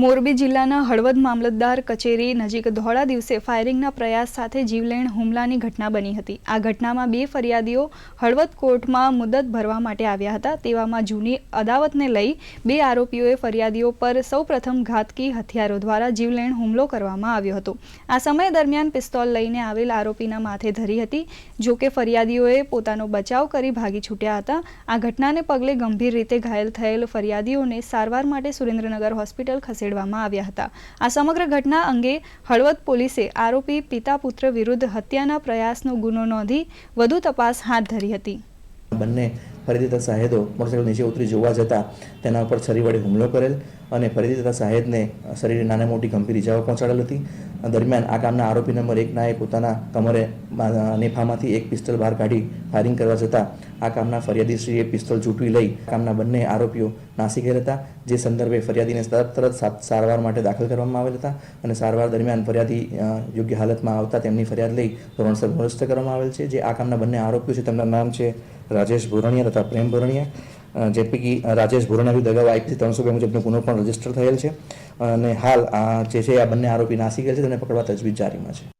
મોરબી જિલ્લાના હળવદ મામલતદાર કચેરી નજીક ધોળા દિવસે ફાયરિંગના પ્રયાસ સાથે જીવલેણ હુમલાની ઘટના બની હતી. આ ઘટનામાં બે ફરિયાદીઓ હળવદ કોર્ટમાં મુદત ભરવા માટે આવ્યા હતા. તેવામાં જૂની અદાવતને લઈ બે આરોપીઓએ ફરિયાદીઓ પર સૌપ્રથમ ઘાતકી હથિયારો દ્વારા જીવલેણ હુમલો કરવામાં આવ્યો હતો. આ સમય દરમિયાન પિસ્તોલ લઈને આવેલ આરોપીના માથે ધરી હતી, જો કે ફરિયાદીઓએ પોતાનો બચાવ કરી ભાગી છૂટ્યા હતા. આ ઘટનાને પગલે ગંભીર રીતે ઘાયલ થયેલ ફરિયાદીઓને સારવાર માટે સુરેન્દ્રનગર હોસ્પિટલ ખસેડવામાં આવ્યા હતા. આ સમગ્ર ઘટના અંગે હળવદ પોલીસે આરોપી પિતા પુત્ર વિરુદ્ધ હત્યાના પ્રયાસનો ગુનો નોંધી વધુ તપાસ હાથ ધરી હતી. બંને ફરીથી તથા સાહેદો મોટરસાઇકલ નીચે ઉતરી જોવા જતાં તેના ઉપર છરી વડે હુમલો કરેલ અને ફરીથી તથા સાહેદને શરીરે નાના મોટી ગંભીર ઇજાઓ પહોંચાડેલ હતી. દરમિયાન આ કામના આરોપી નંબર એકના એ પોતાના કમરે નેફામાંથી એક પિસ્તોલ બહાર કાઢી ફાયરિંગ કરવા જતાં આ કામના ફરિયાદીશ્રીએ પિસ્તોલ ઝૂંટવી લઈ કામના બંને આરોપીઓ નાસી ગયા હતા. જે સંદર્ભે ફરિયાદીને તરત સારવાર માટે દાખલ કરવામાં આવેલ હતા અને સારવાર દરમિયાન ફરિયાદી યોગ્ય હાલતમાં આવતા તેમની ફરિયાદ લઈ ધોરણસર ભરોસ્ત કરવામાં આવેલ છે. જે આ કામના બંને આરોપીઓ છે, તેમના નામ છે રાજેશ ભોરણિયા તથા પ્રેમ ભોરણિયા જે પૈકી રાજેશ ભોરણિયા વિરુદ્ધ અગાઉ આઈપીસી ત્રણસો બે મુજબનો ગુનો પણ રજિસ્ટર થયેલ છે. અને હાલ, આ, જે છે, આ બંને આરોપી નાસી ગયા છે, તેને પકડવા તજવીજ જારીમાં છે.